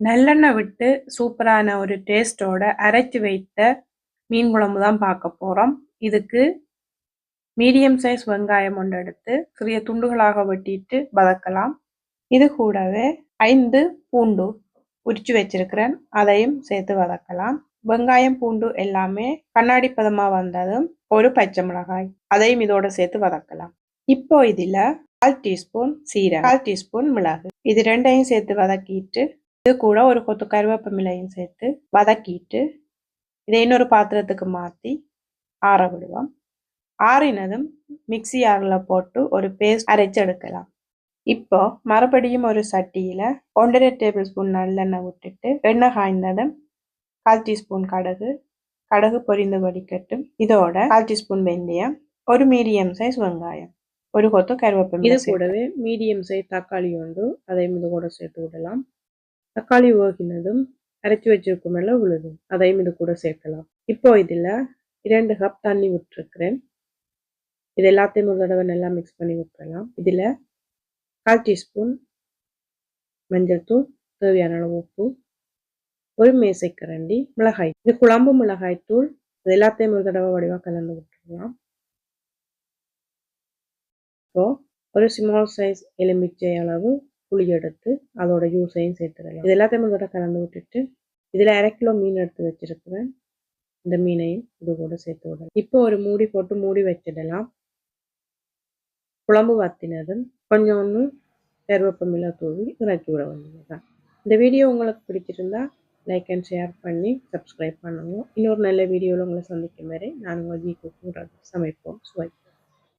நல்லெண்ணெய் விட்டு சூப்பரான ஒரு டேஸ்ட்டோட அரைச்சு வைத்த மீன் குழம்பு தான் பார்க்க போகிறோம் இதுக்கு மீடியம் சைஸ் வெங்காயம் ஒன்று எடுத்து சிறிய துண்டுகளாக வெட்டிட்டு வதக்கலாம். இது கூடவே ஐந்து பூண்டு உரிச்சு வச்சிருக்கிறேன். அதையும் சேர்த்து வதக்கலாம். வெங்காயம் பூண்டு எல்லாமே கண்ணாடி பதமாக வந்ததும் ஒரு பச்சை மிளகாய் அதையும் இதோட சேர்த்து வதக்கலாம். இப்போ இதில் கால் டீஸ்பூன் சீரகம் கால் டீஸ்பூன் மிளகு. இது ரெண்டையும் சேர்த்து வதக்கிட்டு இது கூட ஒரு கொத்து கருவேப்பமிலையும் சேர்த்து வதக்கிட்டு இதை இன்னொரு பாத்திரத்துக்கு மாற்றி ஆற விடுவோம். ஆறினதும் மிக்சி ஆறில் போட்டு ஒரு பேஸ்ட் அரைச்சு எடுக்கலாம். இப்போ மறுபடியும் ஒரு சட்டியில் ஒன்றரை டேபிள் ஸ்பூன் நல்லெண்ணெய் விட்டுட்டு எண்ணெய் காய்ந்ததும் கால் டீஸ்பூன் கடுகு கடுகு பொரிந்து வடிக்கட்டும். இதோட கால் டீஸ்பூன் வெந்தயம் ஒரு மீடியம் சைஸ் வெங்காயம் ஒரு கொத்து கருவேப்பிலை இது கூடவே மீடியம் சைஸ் தக்காளி உண்டு அதையும் இது கூட சேர்த்து விடலாம். தக்காளி ஓகினதும் அரைச்சி வச்சிருக்கும் மேல உழுதும். அதையும் இது கூட சேர்க்கலாம். இப்போ இதில் இரண்டு கப் தண்ணி விட்டுருக்குறேன் இது எல்லாத்தையும் ஒரு தடவை நல்லா மிக்ஸ் பண்ணி விட்டுறலாம் இதில் கால் டீஸ்பூன் மஞ்சள் தூள் தேவையான அளவு உப்பு ஒரு மேசைக்கரண்டி மிளகாய். இது குழம்பு மிளகாய் தூள். இது எல்லாத்தையும் ஒரு தடவை வடிவாக கலந்து விட்டுருலாம் இப்போ ஒரு ஸ்மால் சைஸ் எலுமிச்சை அளவு புளி எடுத்து அதோட ஜூஸையும் சேர்த்துடலாம். இது எல்லாத்தையும் இதோட கலந்து விட்டுட்டு இதில் அரை கிலோ மீன் எடுத்து வச்சிருக்கிறேன். இந்த மீனையும் இது கூட சேர்த்து விடலாம். இப்போ ஒரு மூடி போட்டு மூடி வச்சிடலாம். குழம்பு வத்தினதும் கொஞ்சம் ஒன்று கருவேப்பமில்லா தூவி இறக்கி விட வேண்டியதுதான். இந்த வீடியோ உங்களுக்கு பிடிச்சிருந்தா லைக் அண்ட் ஷேர் பண்ணி சப்ஸ்கிரைப் பண்ணுங்க. இன்னொரு நல்ல வீடியோவில் உங்களை சந்திக்கும் வரை நான் உங்கள் ஜி குக்கிங் சமைப்போம். சுவை